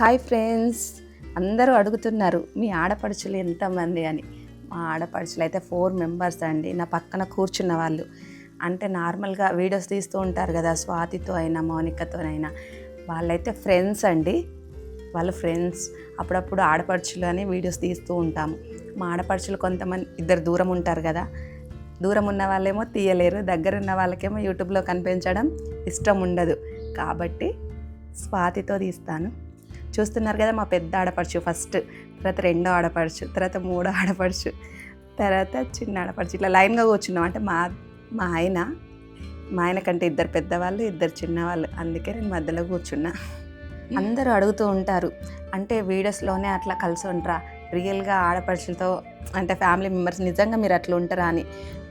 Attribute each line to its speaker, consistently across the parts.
Speaker 1: Hi friends. అందరూ అడుగుతున్నారు మీ ఆడపడుచులు ఎంతమంది? అని. మా ఆడపడుచులు అయితే ఫోర్ మెంబర్స్ అండి. నా పక్కన కూర్చున్న వాళ్ళు. అంటే నార్మల్గా వీడియోస్ తీస్తూ ఉంటారు కదా స్వాతితో అయినా మౌనికతోనైనా. వాళ్ళైతే ఫ్రెండ్స్ అండి. వాళ్ళ ఫ్రెండ్స్. అప్పుడప్పుడు ఆడపడుచులు అని వీడియోస్ తీస్తూ ఉంటాము. మా ఆడపడుచులు కొంతమంది ఇద్దరు దూరం ఉంటారు కదా. దూరం ఉన్న వాళ్ళేమో తీయలేరు. దగ్గర ఉన్న వాళ్ళకేమో యూట్యూబ్లో కనిపించడం ఇష్టం ఉండదు. కాబట్టి స్వాతితో తీస్తాను. చూస్తున్నారు కదా మా పెద్ద ఆడపడుచు. ఫస్ట్ తర్వాత రెండో ఆడపడుచు తర్వాత మూడో ఆడపడుచు తర్వాత చిన్న ఆడపడుచు. ఇట్లా లైన్గా కూర్చున్నాం. అంటే మా మా ఆయన మా ఆయన కంటే ఇద్దరు పెద్దవాళ్ళు ఇద్దరు చిన్నవాళ్ళు. అందుకే నేను మధ్యలో కూర్చున్నా. అందరూ అడుగుతూ ఉంటారు. అంటే వీడియోస్లోనే అట్లా కలిసి ఉంటారా రియల్గా ఆడపడుచులతో అంటే ఫ్యామిలీ మెంబర్స్ నిజంగా మీరు అట్లా ఉంటారా అని.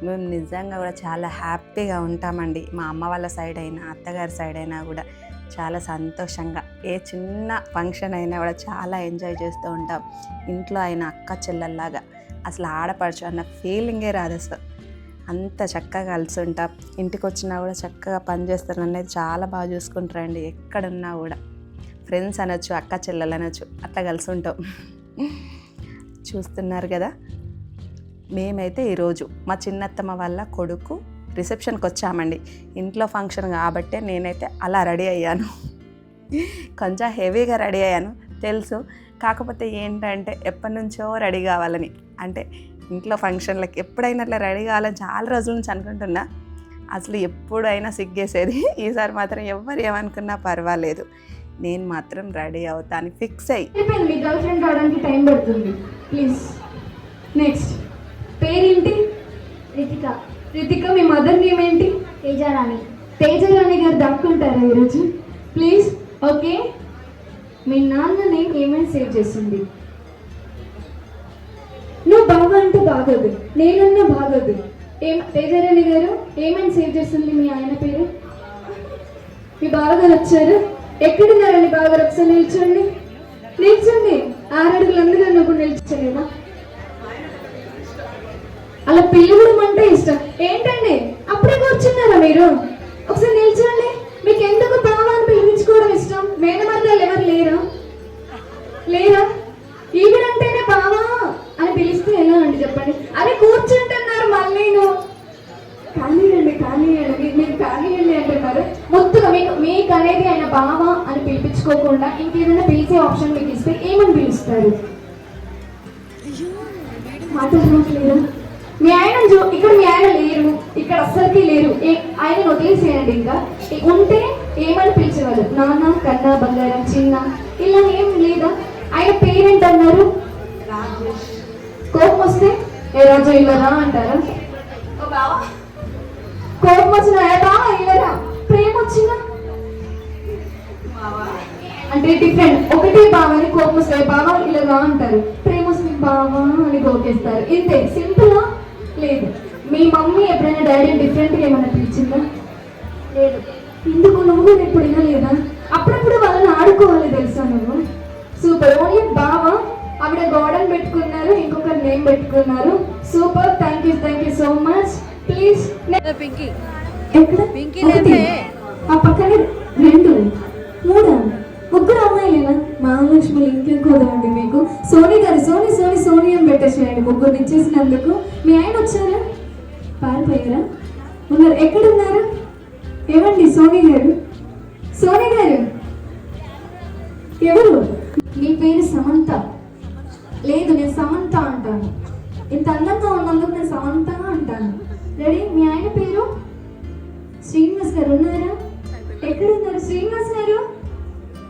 Speaker 1: మేము నిజంగా కూడా చాలా హ్యాపీగా ఉంటామండి. మా అమ్మ వాళ్ళ సైడ్ అయినా అత్తగారి సైడ్ అయినా కూడా. చాలా సంతోషంగా. ఏ చిన్న ఫంక్షన్ అయినా కూడా చాలా ఎంజాయ్ చేస్తూ ఉంటాం. ఇంట్లో అయినా అక్క చెల్లెల్లాగా. అసలు ఆడపడుచు అన్న ఫీలింగే రాదు అసలు. అంత చక్కగా కలిసి ఉంటాం ఇంటికి వచ్చినా కూడా చక్కగా పనిచేస్తారు అనేది చాలా బాగా చూసుకుంటారండి. ఎక్కడున్నా కూడా. ఫ్రెండ్స్ అనొచ్చు అక్క చెల్లెలు అనొచ్చు అట్లా కలిసి ఉంటాం చూస్తున్నారు కదా? మేమైతే ఈరోజు మా చిన్నత్తమ్మ వాళ్ళ కొడుకు రిసెప్షన్కి వచ్చామండి ఇంట్లో ఫంక్షన్ కాబట్టే నేనైతే అలా రెడీ అయ్యాను. కొంచెం హెవీగా రెడీ అయ్యాను. తెలుసు. కాకపోతే ఏంటంటే ఎప్పటి నుంచో రెడీ కావాలని. అంటే ఇంట్లో ఫంక్షన్లకి ఎప్పుడైనా అట్లా రెడీ కావాలని చాలా రోజుల నుంచి అనుకుంటున్నా. అసలు ఎప్పుడైనా సిగ్గేసేది. ఈసారి మాత్రం ఎవరు ఏమనుకున్నా పర్వాలేదు. నేను మాత్రం రెడీ అవుతాను. ఫిక్స్ అయ్యి.
Speaker 2: మీ గర్ల్ ఫ్రెండ్ రావడానికి టైం పడుతుంది. ప్లీజ్. నెక్స్ట్. పేరేంటి?
Speaker 3: రితిక.
Speaker 2: రితిక మీ మదర్ నేమ్ ఏంటి?
Speaker 3: తేజారాణి.
Speaker 2: తేజరాణి గారు దక్కుంటారా ఈరోజు? ప్లీజ్ ఓకే మీ నాన్న నేమ్ ఏమైనా సేవ్ చేసింది నువ్వు బాగా అంటే బాగోదు. నేనన్నా బాగోదు. ఏం తేజరాణి గారు ఏమైనా సేవ్ చేస్తుంది మీ ఆయన పేరు? మీ బావగారు వచ్చారు? ఎక్కడున్నారండి బావగారు? ఒకసారి నిల్చోండి. నిల్చోండి. ఆరడుగులు అందుగా నువ్వు నిల్చోలేదా? అలా పిలవడం అంటే ఇష్టం. ఏంటండి? అప్పుడే కూర్చున్నారా మీరు? ఒకసారి నిల్చోండి. మీకు ఎందుకు పిలిచేవాళ్ళు నాన్న కన్న బంగారం చిన్న ఇలా ఏం లేదా? ఆయన పేరెంట్ అన్నారు కోపం వస్తే? ఏ రాజు ఇల్లరా అంటారా? కోపం వచ్చిన ఏ బావ ఇల్లరా ప్రేమ వచ్చినా అంటే డిఫరెంట్ ఒకటే బావని కోపం వస్తే బావ ఇల్లరా అంటారు? ప్రేమ వస్తే బావా అని గోకేస్తారు. ఇంతే. సింపుల్? లేదు. మీ మమ్మీ ఎప్పుడైనా డాడీ డిఫరెంట్గా ఏమైనా పిలిచిందా?
Speaker 3: లేదు.
Speaker 2: ఎందుకు నువ్వు ఎప్పుడైనా పెట్టుకున్నారు super thank you thank you so much please
Speaker 4: Pinky.
Speaker 2: ఎక్కడ?
Speaker 4: పింకీ.
Speaker 2: ఆ పక్కనే రెండు. మూడా? ముగ్గురు అమ్మాయిలేనా? మహాలక్ష్మి ఇంకేం కుదరండి మీకు. సోనీ గారు సోనీ సోనీ సోనీ అని పెట్టేసేయండి. ముగ్గురు ఇచ్చేసినందుకు. మీ ఆయన వచ్చారా? పారిపోయారా? ఉన్నారు. ఎక్కడ ఉన్నారు ఏమండి సోనీ గారు? సోనీ గారు? ఎవరు? మీ పేరు సమంత. లేదు నేను సమంత అంటాను. ఇంత అందంగా ఉన్నందుకు నేను సమంతంగా అంటాను రెడీ మీ ఆయన పేరు? శ్రీనివాస్ గారు ఉన్నారా? ఎక్కడ ఉన్నారు శ్రీనివాస్ గారు?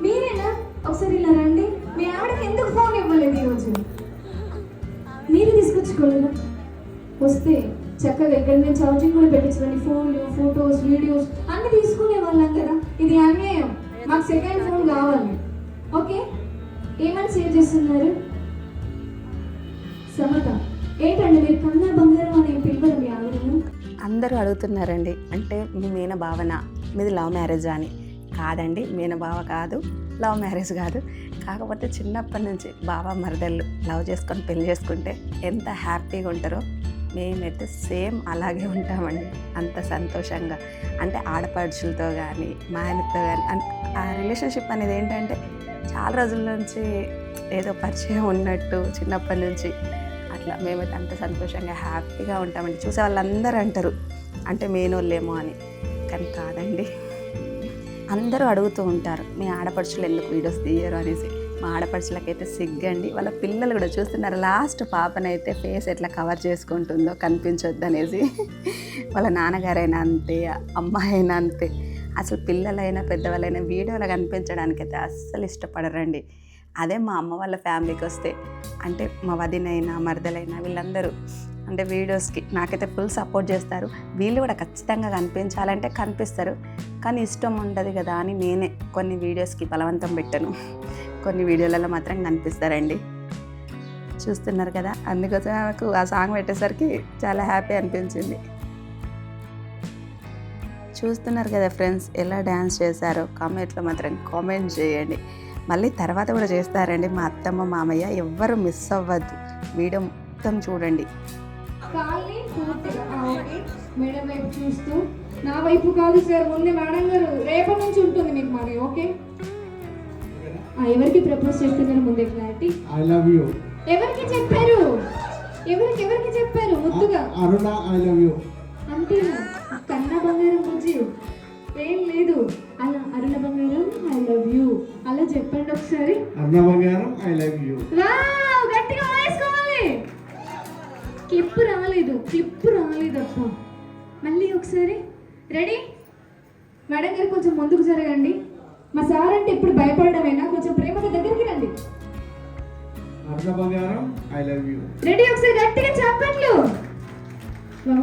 Speaker 2: మీరేనా? ఒకసారి ఇలా రండి. మీ ఆవిడకి ఎందుకు ఫోన్ ఇవ్వలేదు ఈరోజు మీరు తీసుకొచ్చుకోలేదా వస్తే చక్కగా ఇక్కడ నేను ఛార్జింగ్ కూడా పెట్టించండి. ఫోన్లు ఫొటోస్ వీడియోస్ అన్ని తీసుకునే వాళ్ళం కదా. ఇది అన్యాయం. మాకు సెకండ్ ఫోన్ కావాలి. ఓకే ఏమని సేవ్ చేస్తున్నారు? సమత. ఏంటండి మీరు కన్నా బంగారం అని పిలవరు మీ ఆవిడను?
Speaker 1: అందరూ అడుగుతున్నారండి. అంటే మీ మీన భావన మీది లవ్ మ్యారేజ్ అని. కాదండి మీన బావ కాదు లవ్ మ్యారేజ్ కాదు. కాకపోతే చిన్నప్పటి నుంచి బావ మరదళ్ళు లవ్ చేసుకొని పెళ్ళి చేసుకుంటే ఎంత హ్యాపీగా ఉంటారో మేమైతే సేమ్ అలాగే ఉంటామండి. అంత సంతోషంగా. అంటే ఆడపడుచులతో కానీ మా ఆయనతో కానీ ఆ రిలేషన్షిప్ అనేది ఏంటంటే చాలా రోజుల నుంచి ఏదో పరిచయం ఉన్నట్టు చిన్నప్పటి నుంచి అట్లా మేమైతే అంత సంతోషంగా హ్యాపీగా ఉంటామండి. చూసే వాళ్ళందరూ అంటారు అంటే మేనోళ్ళేమో అని. కానీ కాదండి. అందరూ అడుగుతూ ఉంటారు మీ ఆడపడుచులు ఎందుకు వీడియోస్ తీయరు? అనేసి. మా ఆడపడుచులకైతే సిగ్గండి. వాళ్ళ పిల్లలు కూడా చూస్తున్నారు లాస్ట్ పాపనైతే ఫేస్ ఎట్లా కవర్ చేసుకుంటుందో కనిపించొద్దు అనేసి వాళ్ళ నాన్నగారైనా అంతే అమ్మాయి అయినా అంతే. అసలు పిల్లలైనా పెద్దవాళ్ళైనా వీడియోలో కనిపించడానికైతే అస్సలు ఇష్టపడరండి. అదే మా అమ్మ వాళ్ళ ఫ్యామిలీకి వస్తే అంటే మా వదినైనా మరదలైనా వీళ్ళందరూ అంటే వీడియోస్కి నాకైతే ఫుల్ సపోర్ట్ చేస్తారు. వీళ్ళు కూడా ఖచ్చితంగా కనిపించాలంటే కనిపిస్తారు. కానీ ఇష్టం ఉండదు కదా అని నేనే కొన్ని వీడియోస్కి బలవంతం పెట్టను. కొన్ని వీడియోలలో మాత్రం కనిపిస్తారండి. చూస్తున్నారు కదా అందుకోసం నాకు ఆ సాంగ్ పెట్టేసరికి చాలా హ్యాపీ అనిపించింది. చూస్తున్నారు కదా ఫ్రెండ్స్ ఎలా డ్యాన్స్ చేశారో కామెంట్లో మాత్రం కామెంట్ చేయండి. మళ్ళీ తర్వాత కూడా చేస్తారండి మా అత్తమ్మ మామయ్య. ఎవ్వరు మిస్ అవ్వద్దు. వీడియో మొత్తం చూడండి.
Speaker 2: కాల్ని పూర్తిగా ఆ, ఓకే మేడం వైపు చూస్తూ నా వైపు కాదు సార్ ముందే మేడం గారు రేపటి నుంచి ఉంటుంది మీకు మరి ఓకే? ఎవరికి ప్రపోజ్ చేస్తున్నారు ముందే క్లారిటీ
Speaker 4: ఐ లవ్ యూ
Speaker 2: ఎవరికి చెప్పారు? ఎవరికి ఎవరికి చెప్పారు? ముద్దుగా?
Speaker 4: అరుణ ఐ లవ్ యూ
Speaker 2: అంతేనా? కన్న బంగారం బుజ్జి. అలా అరుణ బంగారం ఐ లవ్ యూ అలా చెప్పండి ఒకసారి.
Speaker 4: అరుణ బంగారం ఐ లవ్ యూ
Speaker 2: వావ్ గట్టిగా వేసుకోవాలి క్లిప్ రాలేదు క్లిప్ రాలేదు అప్ప మళ్ళీ ఒకసారి. రెడీ మేడం గారు కొంచెం ముందుకు జరగండి. మా సార్ అంటే ఇప్పుడు భయపడమేనా కొంచెం ప్రేమగా దగ్గరికి రండి.
Speaker 4: అరుణ బంగారం ఐ లవ్ యూ
Speaker 2: రెడీ ఒకసారి గట్టిగా చెప్పట్లు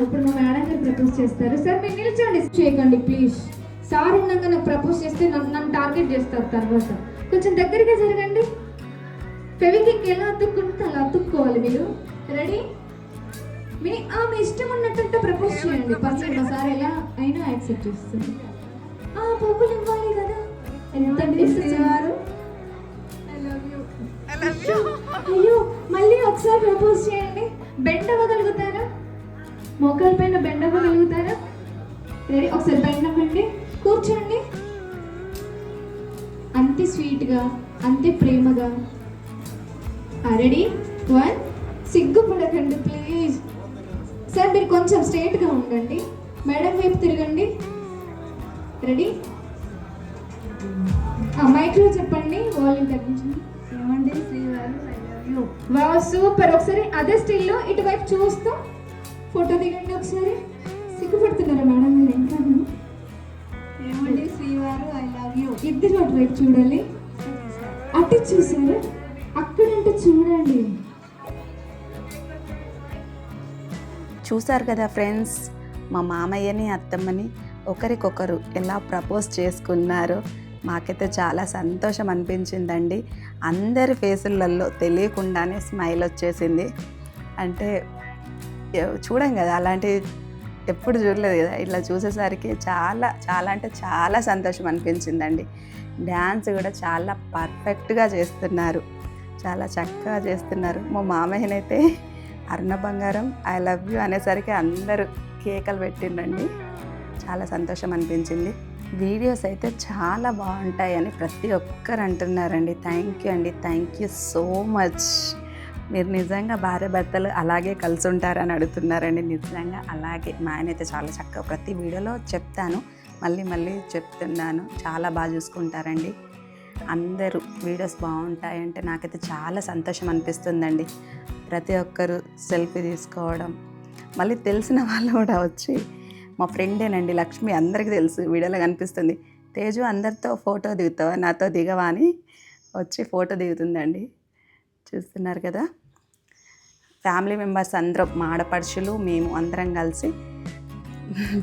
Speaker 2: ఇప్పుడు మా మేడం గారు ప్రపోజ్ చేస్తారు. సార్ మీరు నిల్చోండి. చేయకండి ప్లీజ్ సార్ ఉన్నాక నాకు ప్రపోజ్ చేస్తే నన్ను నన్ను టార్గెట్ చేస్తారు తర్వాత. కొంచెం దగ్గరగా జరగండి. ఫెవికింగ్ ఎలా అతుక్కుంటే అలా అతుక్కోవాలి మీరు. రెడీ మీ ఆ మీ ఇష్టం ఉన్నట్టు ప్రపోజ్ చేయండి. పర్లేదు ఒకసారి సార్ ఎలా అయినా యాక్సెప్ట్ చేస్తుంది ఆ పువ్వులు ఇవ్వాలి కదా. ఎంత ఇస్తున్నారు అయ్యో మళ్ళీ ఒకసారి ప్రపోజ్ చేయండి. బెండ్ అవ్వగలుగుతారా మోకాల పైన బెండ్ అవ్వగలుగుతారా రెడీ ఒకసారి బెండ్ అవ్వండి కూర్చోండి. అంతే స్వీట్గా అంతే ప్రేమగా. రెడీ? వన్ సిగ్గుపడకండి ప్లీజ్. సార్ మీరు కొంచెం స్ట్రైట్గా ఉండండి. మేడం వైపు తిరగండి. రెడీ? మైక్లో చెప్పండి వాల్యూమ్ తగ్గించండి.
Speaker 3: ఏమండి శ్రీవారు I love you.
Speaker 2: Wow super. ఒకసారి అదే స్టిల్లో ఇటువైపు చూస్తూ ఫోటో దిగండి ఒకసారి. సిగ్గుపడుతున్నారా మేడం? వైపు చూడాలి. అటు చూసారు? అక్కడంటే చూడండి.
Speaker 1: చూసారు కదా ఫ్రెండ్స్ మా మామయ్యని అత్తమ్మని ఒకరికొకరు ఎలా ప్రపోజ్ చేసుకున్నారో మాకైతే చాలా సంతోషం అనిపించిందండి. అందరి ఫేసులలో తెలియకుండానే స్మైల్ వచ్చేసింది. అంటే చూడండి చూడం కదా అలాంటి ఎప్పుడు చూడలేదు కదా. ఇట్లా చూసేసరికి చాలా చాలా అంటే చాలా సంతోషం అనిపించిందండి. డ్యాన్స్ కూడా చాలా పర్ఫెక్ట్గా చేస్తున్నారు. చాలా చక్కగా చేస్తున్నారు. మా మామయ్యనైతే అరుణ బంగారం ఐ లవ్ యూ అనేసరికి అందరూ కేకలు పెట్టిండండి. చాలా సంతోషం అనిపించింది. వీడియోస్ అయితే చాలా బాగుంటాయని ప్రతి ఒక్కరు అంటున్నారండి. థ్యాంక్ యూ అండి. Thank you so much. మీరు నిజంగా భార్య భర్తలు అలాగే కలిసి ఉంటారని అడుగుతున్నారండి. నిజంగా అలాగే మా ఆయన అయితే చాలా చక్కగా ప్రతి వీడియోలో చెప్తాను. మళ్ళీ మళ్ళీ చెప్తున్నాను. చాలా బాగా చూసుకుంటారండి. అందరూ వీడియోస్ బాగుంటాయంటే నాకైతే చాలా సంతోషం అనిపిస్తుందండి. ప్రతి ఒక్కరు సెల్ఫీ తీసుకోవడం. మళ్ళీ తెలిసిన వాళ్ళు కూడా వచ్చి మా ఫ్రెండేనండి లక్ష్మి అందరికీ తెలుసు వీడియోలో కనిపిస్తుంది. తేజు అందరితో ఫోటో దిగుతావా? నాతో దిగవా అని వచ్చి ఫోటో దిగుతుందండి. చూస్తున్నారు కదా. ఫ్యామిలీ మెంబర్స్ అందరం మా ఆడపడుచులు మేము అందరం కలిసి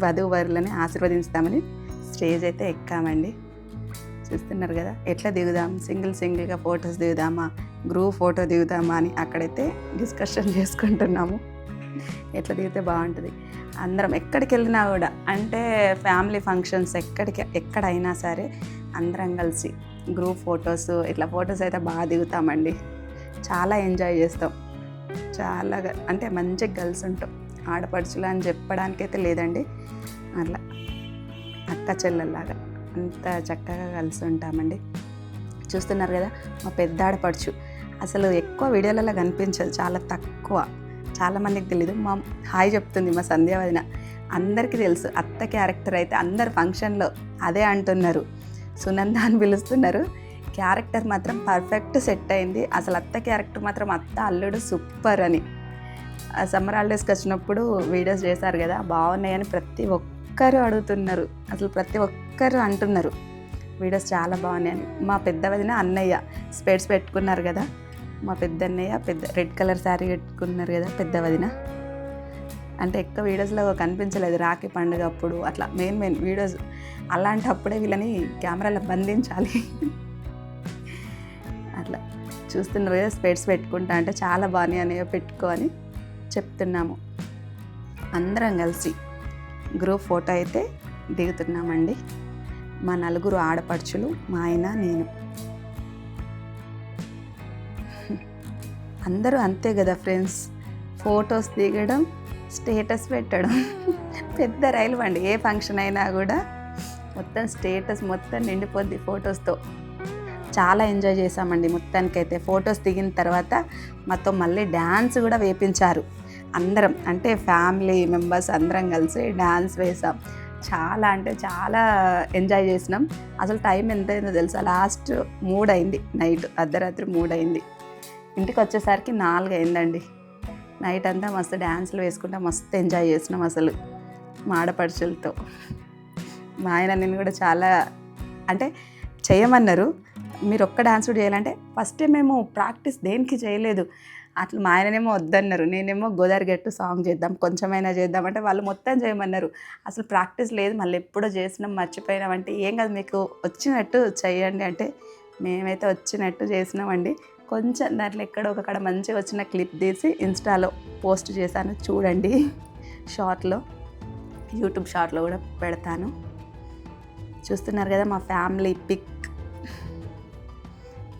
Speaker 1: వధువరులని ఆశీర్వదిస్తామని స్టేజ్ అయితే ఎక్కామండి. చూస్తున్నారు కదా ఎట్లా దిగుదాం? సింగిల్ సింగిల్గా ఫొటోస్ దిగుదామా? గ్రూప్ ఫోటో దిగుదామా అని అక్కడైతే డిస్కషన్ చేసుకుంటున్నాము. ఎట్లా దిగితే బాగుంటుంది? అందరం ఎక్కడికి వెళ్ళినా కూడా అంటే ఫ్యామిలీ ఫంక్షన్స్ ఎక్కడికి ఎక్కడైనా సరే అందరం కలిసి గ్రూప్ ఫొటోస్ ఇట్లా ఫొటోస్ అయితే బాగా దిగుతామండి. చాలా ఎంజాయ్ చేస్తాం. చాలా అంటే మంచిగా గర్ల్స్ ఉంటాం. ఆడపడుచులు అని చెప్పడానికైతే లేదండి. అట్లా అక్క చెల్లెల్లాగా అంత చక్కగా కలిసి ఉంటామండి. చూస్తున్నారు కదా మా పెద్ద ఆడపడుచు. అసలు ఎక్కువ వీడియోలలో కనిపించదు చాలా తక్కువ. చాలామందికి తెలీదు. మా హాయ్ చెప్తుంది మా సంధ్య వదిన. అందరికీ తెలుసు అత్త క్యారెక్టర్ అయితే అందరు ఫంక్షన్లో అదే అంటున్నారు. సునంద అని పిలుస్తున్నారు. క్యారెక్టర్ మాత్రం పర్ఫెక్ట్ సెట్ అయింది. అసలు అత్త క్యారెక్టర్ మాత్రం అత్త అల్లుడు సూపర్ అని. సమ్మర్ హాలిడేస్కి వచ్చినప్పుడు వీడియోస్ చేశారు కదా బాగున్నాయని ప్రతి ఒక్కరు అడుగుతున్నారు. అసలు ప్రతి ఒక్కరు అంటున్నారు వీడియోస్ చాలా బాగున్నాయని. మా పెద్ద వదిన అన్నయ్య స్పెట్స్ పెట్టుకున్నారు కదా మా పెద్ద అన్నయ్య పెద్ద రెడ్ కలర్ శారీ పెట్టుకున్నారు కదా పెద్ద వదిన. అంటే ఎక్కువ వీడియోస్లో కనిపించలేదు రాఖీ పండుగ అప్పుడు అట్లా మెయిన్ మెయిన్ వీడియోస్ అలాంటప్పుడే వీళ్ళని కెమెరాలో బంధించాలి. అట్లా చూస్తున్నారు కదా స్పెట్స్ పెట్టుకుంటా అంటే చాలా బాగానే అని పెట్టుకో అని చెప్తున్నాము. అందరం కలిసి గ్రూప్ ఫోటో అయితే దిగుతున్నామండి. మా నలుగురు ఆడపడుచులు మా ఆయన నేను. అందరూ అంతే కదా ఫ్రెండ్స్. ఫొటోస్ దిగడం స్టేటస్ పెట్టడం. పెద్ద రైలు అండి ఏ ఫంక్షన్ అయినా కూడా మొత్తం స్టేటస్ మొత్తం నిండిపోద్ది ఫొటోస్తో. చాలా ఎంజాయ్ చేసామండి మొత్తానికైతే ఫొటోస్ దిగిన తర్వాత మాతో మళ్ళీ డ్యాన్స్ కూడా వేపించారు. అందరం అంటే ఫ్యామిలీ మెంబర్స్ అందరం కలిసి డ్యాన్స్ వేసాం. చాలా అంటే చాలా ఎంజాయ్ చేసినాం. అసలు టైం ఎంత అయిందో తెలుసా? లాస్ట్ మూడు అయింది నైట్. అర్ధరాత్రి మూడు అయింది ఇంటికి వచ్చేసరికి నాలుగు అయిందండి నైట్ అంతా మస్తు డ్యాన్స్లు వేసుకుంటా మస్తు ఎంజాయ్ చేసినాం అసలు మాడపడుచులతో మా ఆయన నేను కూడా చాలా అంటే చేయమన్నారు. మీరు ఒక్క డాన్స్ చేయాలంటే ఫస్ట్ మేము ప్రాక్టీస్ దేనికి చేయలేదు. అట్లా మా ఆయననేమో వద్దన్నారు. నేనేమో గోదావరి గట్టు సాంగ్ చేద్దాం కొంచెమైనా చేద్దాం అంటే వాళ్ళు మొత్తం చేయమన్నారు. అసలు ప్రాక్టీస్ లేదు మళ్ళీ ఎప్పుడో చేసినాం మర్చిపోయినాం అంటే ఏం కాదు మీకు వచ్చినట్టు చేయండి అంటే మేమైతే వచ్చినట్టు చేసినామండి. కొంచెం దాంట్లో ఎక్కడో ఒక మంచిగా వచ్చిన క్లిప్ తీసి ఇన్స్టాలో పోస్ట్ చేశాను చూడండి. షార్ట్లో యూట్యూబ్ షార్ట్లో కూడా పెడతాను. చూస్తున్నారు కదా మా ఫ్యామిలీ పిక్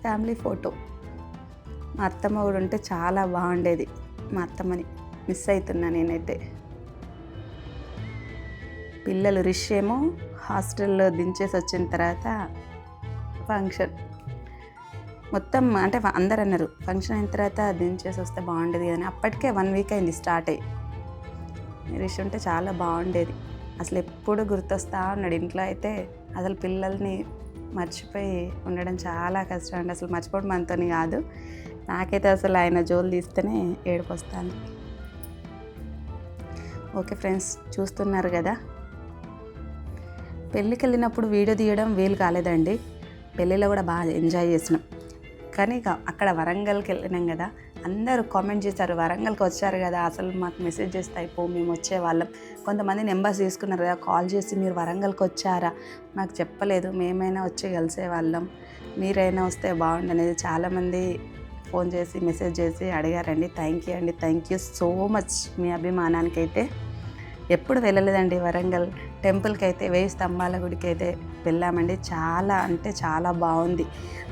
Speaker 1: ఫ్యామిలీ ఫోటో. మా అత్తమ్మ కూడా ఉంటే చాలా బాగుండేది. మా అత్తమ్మని మిస్ అవుతున్నా నేనైతే. పిల్లలు రిష్ ఏమో హాస్టల్లో దించేసి వచ్చిన తర్వాత ఫంక్షన్. మొత్తం అంటే అందరు అన్నారు ఫంక్షన్ అయిన తర్వాత దించేసి వస్తే బాగుండేది అని. అప్పటికే వన్ వీక్ అయింది స్టార్ట్ అయ్యి. రిష్ ఉంటే చాలా బాగుండేది. అసలు ఎప్పుడు గుర్తొస్తా ఉన్నాడు. ఇంట్లో అయితే అసలు పిల్లల్ని మర్చిపోయి ఉండడం చాలా కష్టం అండి. అసలు మర్చిపోవడం మనతోని కాదు. నాకైతే అసలు ఆయన జోలు తీస్తేనే ఏడిపోస్తాను. ఓకే ఫ్రెండ్స్ చూస్తున్నారు కదా? పెళ్ళికి వెళ్ళినప్పుడు వీడియో తీయడం వీలు కాలేదండి. పెళ్ళిలో కూడా బాగా ఎంజాయ్ చేసినాం. కానీ ఇక అక్కడ వరంగల్కి వెళ్ళినాం కదా అందరూ కామెంట్ చేశారు. వరంగల్కి వచ్చారు కదా అసలు మాకు మెసేజ్ చేస్తే అయిపో మేము వచ్చేవాళ్ళం కొంతమంది నెంబర్స్ తీసుకున్నారు కదా కాల్ చేసి మీరు వరంగల్కి వచ్చారా? మాకు చెప్పలేదు. మేమైనా వచ్చి కలిసేవాళ్ళం మీరైనా వస్తే బాగుండనేది చాలామంది ఫోన్ చేసి మెసేజ్ చేసి అడిగారండి. థ్యాంక్ యూ అండి. థ్యాంక్ యూ సో మచ్ మీ అభిమానానికి అయితే ఎప్పుడు వెళ్ళలేదండి వరంగల్. టెంపుల్కి అయితే వేయి స్తంభాల గుడికి అయితే వెళ్ళామండి. చాలా అంటే చాలా బాగుంది.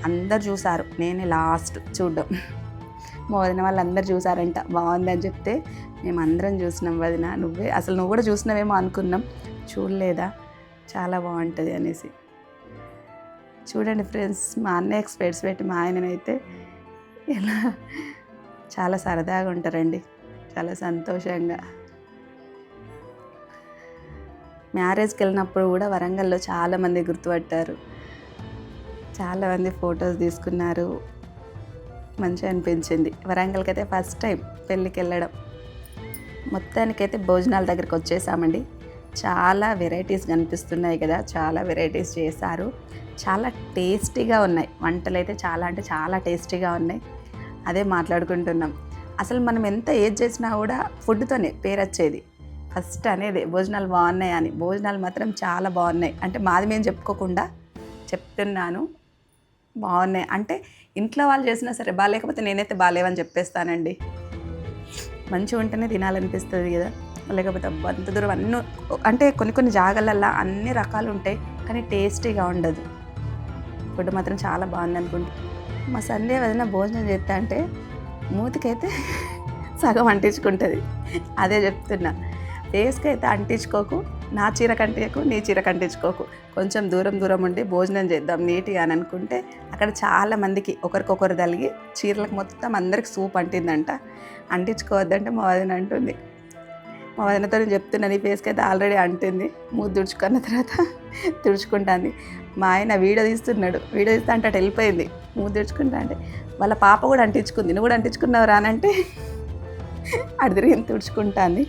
Speaker 1: అందరు చూసారు నేనే లాస్ట్ చూడడం. మా వదిన వాళ్ళు అందరు చూసారంట. బాగుందని చెప్తే మేము అందరం చూసినాం వదిన. నువ్వే అసలు నువ్వు కూడా చూసినావేమో అనుకున్నాం. చూడలేదా? చాలా బాగుంటుంది అనేసి. చూడండి ఫ్రెండ్స్ మా అన్నయ్య ఎక్స్పెక్ట్స్ పెట్టి మా ఆయననైతే ఇలా చాలా సరదాగా ఉంటారండి. చాలా సంతోషంగా. మ్యారేజ్కి వెళ్ళినప్పుడు కూడా వరంగల్లో చాలామంది గుర్తుపట్టారు. చాలామంది ఫొటోస్ తీసుకున్నారు. మంచిగా అనిపించింది. వరంగల్కి అయితే ఫస్ట్ టైం పెళ్ళికి వెళ్ళడం. మొత్తానికైతే భోజనాల దగ్గరికి వచ్చేసామండి. చాలా వెరైటీస్ కనిపిస్తున్నాయి కదా చాలా వెరైటీస్ చేశారు. చాలా టేస్టీగా ఉన్నాయి. వంటలు అయితే చాలా అంటే చాలా టేస్టీగా ఉన్నాయి. అదే మాట్లాడుకుంటున్నాం. అసలు మనం ఎంత ఏజ్ చేసినా కూడా ఫుడ్తోనే పేరు వచ్చేది. ఫస్ట్ అనేది భోజనాలు బాగున్నాయి అని. భోజనాలు మాత్రం చాలా బాగున్నాయి. అంటే మాది మేము చెప్పుకోకుండా చెప్తున్నాను. బాగున్నాయి. అంటే ఇంట్లో వాళ్ళు చేసినా సరే బాగాలేకపోతే నేనైతే బాగాలేవని చెప్పేస్తానండి. మంచిగా ఉంటేనే తినాలనిపిస్తుంది కదా. లేకపోతే అంత దూరం అన్నీ అంటే కొన్ని కొన్ని జాగాలల్లో అన్ని రకాలు ఉంటాయి కానీ టేస్టీగా ఉండదు. ఫుడ్ మాత్రం చాలా బాగుంది అనుకుంటా. మా సంధ్య వదిన భోజనం చేస్తా అంటే మూతికైతే సగం అంటించుకుంటుంది. అదే చెప్తున్నా. ఫేస్కి అయితే అంటించుకోకు. నా చీర కంటేకు నీ చీర కంటించుకోకు. కొంచెం దూరం దూరం ఉండి భోజనం చేద్దాం నీట్గా అని అనుకుంటే అక్కడ చాలా మందికి ఒకరికొకరు తలిగి చీరలకు మొత్తం అందరికి సూప్ అంటిందంట. అంటించుకోవద్దంటే మా వదిన అంటుంది. మా వదినతో నేను చెప్తున్నాను నీ ఫేస్కి అయితే ఆల్రెడీ అంటుంది. మూతి తుడుచుకున్న తర్వాత తుడుచుకుంటాంది. మా ఆయన వీడియో తీస్తున్నాడు. వీడియో తీస్తా అంటే అటు వెళ్ళిపోయింది. మూడు తుడుచుకుంటా అంటే వాళ్ళ పాప కూడా అంటించుకుంది. నువ్వు కూడా అంటించుకున్నావు రానంటే అటు తిరిగి తుడుచుకుంటాంది.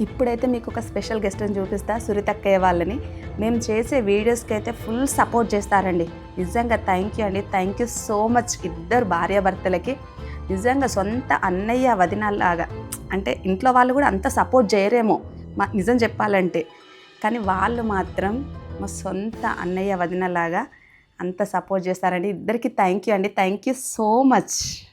Speaker 1: ఇప్పుడైతే మీకు ఒక స్పెషల్ గెస్ట్ని చూపిస్తా సురితక్కయ్య వాళ్ళని. మేము చేసే వీడియోస్కి అయితే ఫుల్ సపోర్ట్ చేస్తారండి. నిజంగా థ్యాంక్ యూ అండి. థ్యాంక్ యూ సో మచ్ ఇద్దరు భార్యాభర్తలకి. నిజంగా సొంత అన్నయ్య వదినలాగా అంటే ఇంట్లో వాళ్ళు కూడా అంత సపోర్ట్ చేయరేమో మా నిజం చెప్పాలంటే. కానీ వాళ్ళు మాత్రం మా సొంత అన్నయ్య వదినలాగా అంత సపోర్ట్ చేస్తారండి. ఇద్దరికి థ్యాంక్ యూ అండి. Thank you so much